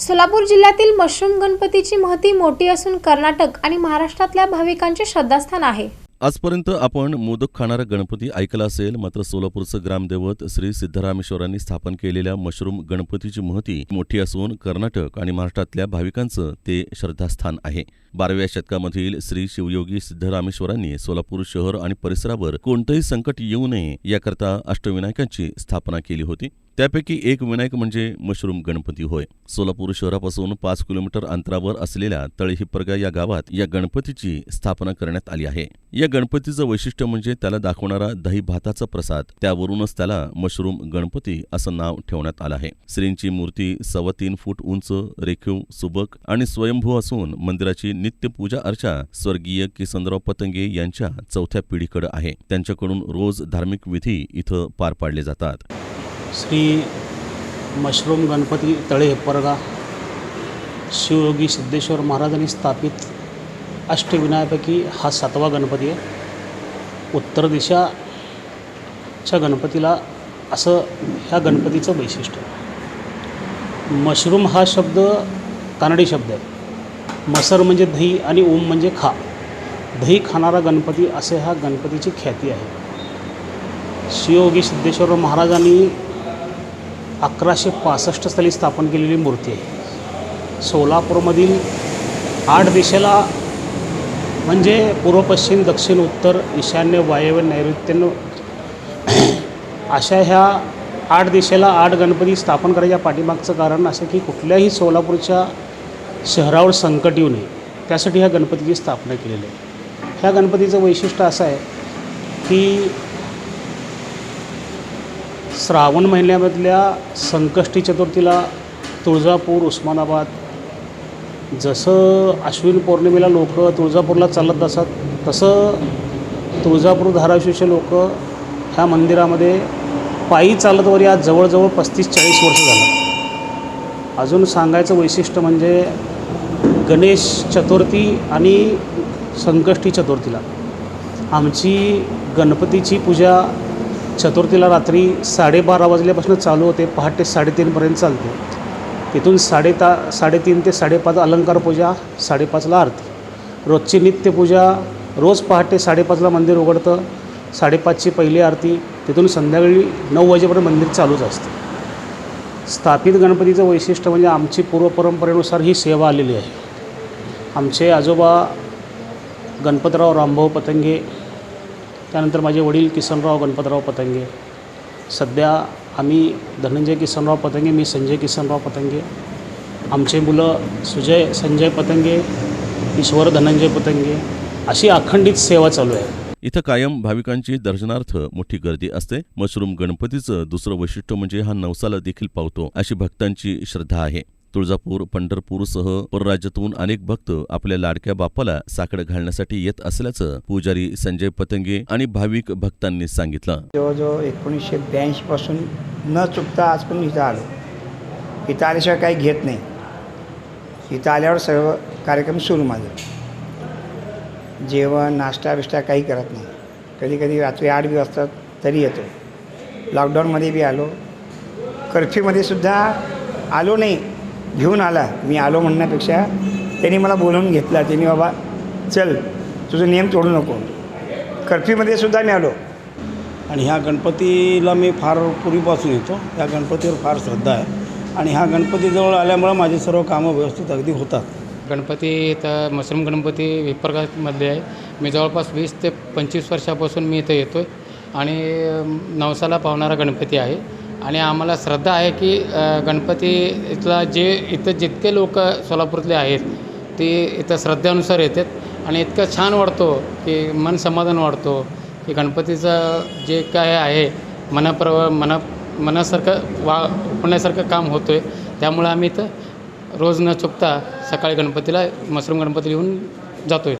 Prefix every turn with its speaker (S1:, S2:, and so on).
S1: सोलापूर जिल्ह्यातील मशरूम गणपतीची महती मोठी असून कर्नाटक आणि महाराष्ट्रातल्या भाविकांचे श्रद्धास्थान आहे.
S2: आजपर्यंत आपण मोदक खाणारा गणपती ऐकला असेल मात्र सोलापूरचं ग्रामदैवत श्री सिद्धरामेश्वरांनी स्थापन केलेल्या मशरूम गणपतीची महती मोठी असून कर्नाटक आणि महाराष्ट्रातल्या भाविकांचं ते श्रद्धास्थान आहे. बाराव्या शतकामधील श्री शिवयोगी सिद्धरामेश्वरांनी सोलापूर शहर आणि परिसरावर कोणतंही संकट येऊ नये याकरता अष्टविनायकांची स्थापना केली होती. त्यापैकी एक विनायक म्हणजे मशरूम गणपती होय. सोलापूर शहरापासून पाच किलोमीटर अंतरावर असलेल्या तळहिप्परगा या गावात या गणपतीची स्थापना करण्यात आली आहे. या गणपतीचं वैशिष्ट्य म्हणजे त्याला दाखवणारा दही भाताचा प्रसाद त्यावरूनच त्याला मशरूम गणपती असं नाव ठेवण्यात आलं आहे. श्रींची मूर्ती सव्वा तीन फूट उंच रेखीव सुबक आणि स्वयंभू असून मंदिराची नित्य पूजा अर्चा स्वर्गीय किसनराव पतंगे यांच्या चौथ्या पिढीकडे आहे. त्यांच्याकडून रोज धार्मिक विधी इथं पार पाडले जातात.
S3: श्री मशरूम गणपती तळे परगा शिवयोगी सिद्धेश्वर महाराजांनी स्थापित अष्टविनायपैकी हा सातवा गणपती आहे. उत्तर दिशाच्या गणपतीला असं ह्या गणपतीचं वैशिष्ट्य मशरूम हा शब्द कानडी शब्द आहे. मसर म्हणजे दही आणि ओम म्हणजे खा. दही खाणारा गणपती असे ह्या गणपतीची ख्याती आहे. शिवयोगी सिद्धेश्वर महाराजांनी अकराशे पासष्ट साली स्थापन केलेली मूर्ती आहे. सोलापूरमधील आठ दिशेला म्हणजे पूर्व पश्चिम दक्षिण उत्तर ईशान्य वायव्य नैऋत्यन अशा ह्या आठ दिशेला आठ गणपती स्थापन करायच्या पाठीमागचं कारण असं की कुठल्याही सोलापूरच्या शहरावर संकट येऊ नये. त्यासाठी ह्या गणपतीची स्थापना केलेली आहे. ह्या गणपतीचं वैशिष्ट्य असं आहे की श्रावण महिन्यामधल्या संकष्टी चतुर्थीला तुळजापूर उस्मानाबाद जसं अश्विन पौर्णिमेला लोक तुळजापूरला चालत असतात तसं तुळजापूर धाराशिवचे लोक ह्या मंदिरामध्ये पायी चालत वर या जवळजवळ पस्तीस चाळीस वर्ष झालं. अजून सांगायचं वैशिष्ट्य म्हणजे गणेश चतुर्थी आणि संकष्टी चतुर्थीला. आमची गणपतीची पूजा चतुर्थीला रात्री साडेबारा वाजल्यापासून चालू होते पहाटे साडेतीनपर्यंत चालते. तिथून साडेता साडेतीन ते साडेपाच अलंकार पूजा साडेपाचला आरती. रोजची नित्यपूजा रोज पहाटे साडेपाचला मंदिर उघडतं साडेपाचची पहिली आरती तिथून संध्याकाळी नऊ वाजेपर्यंत मंदिर चालूच असतं. स्थापित गणपतीचं वैशिष्ट्य म्हणजे आमची पूर्वपरंपरेनुसार ही सेवा आलेली आहे. आमचे आजोबा गणपतराव रामभाऊ पतंगे त्यानंतर माझे वडील किसनराव गणपतराव पतंगे. सध्या आम्ही धनंजय किसनराव पतंगे मी संजय किसनराव पतंगे. आमचे मुलं सुजय संजय पतंगे ईश्वर धनंजय पतंगे अशी अखंडित सेवा चालू आहे.
S2: इथं कायम भाविकांची दर्शनार्थ मोठी गर्दी असते. मशरूम गणपतीचं दुसरं वैशिष्ट्य म्हणजे हा नवसाला देखील पावतो अशी भक्तांची श्रद्धा आहे. तुळजापूर पंढरपूरसह परराज्यातून अनेक भक्त आपल्या लाडक्या बाप्पाला साकडं घालण्यासाठी येत असल्याचं पुजारी संजय पतंगे आणि भाविक भक्तांनी सांगितलं.
S4: जवळजवळ एकोणीसशे ब्याऐंशी पासून न चुकता आज पण इथं आलो. इथं आल्याशिवाय काही घेत नाही. इथं आल्यावर सर्व कार्यक्रम सुरू माझं. जेवण नाश्ता बिष्टा काही करत नाही. कधी कधी रात्री आठ बी वाजतात तरी येतो. लॉकडाऊनमध्ये बी आलो. कर्फ्यूमध्ये सुद्धा आलो नाही. घेऊन आला. मी आलो म्हणण्यापेक्षा त्यांनी मला बोलवून घेतला. त्यांनी बाबा चल तुझं नियम तोडू नको. कर्फ्यूमध्ये सुद्धा मी आलो.
S3: आणि ह्या गणपतीला मी फार पूर्वीपासून येतो. या गणपतीवर फार श्रद्धा आहे. आणि ह्या गणपतीजवळ आल्यामुळं माझी सर्व कामं व्यवस्थित अगदी होतात.
S5: गणपती इथं मशरूम गणपती विप्रगामधले आहे. मी जवळपास वीस ते पंचवीस वर्षापासून मी इथं येतो आहे आणि नवसाला पावणारा गणपती आहे. आणि आम्हाला श्रद्धा आहे की गणपती इथला जे इथं जितके लोक सोलापूरतले आहेत ते इथं श्रद्धेनुसार येतात. आणि इतकं छान वाटतो की मन समाधान वाटतो की गणपतीचं जे काय आहे मनाप्रव मना मनासारखं वा होण्यासारखं काम होतो आहे त्यामुळे आम्ही इथं रोज न चुकता सकाळी गणपतीला मशरूम गणपती येऊन जातो आहे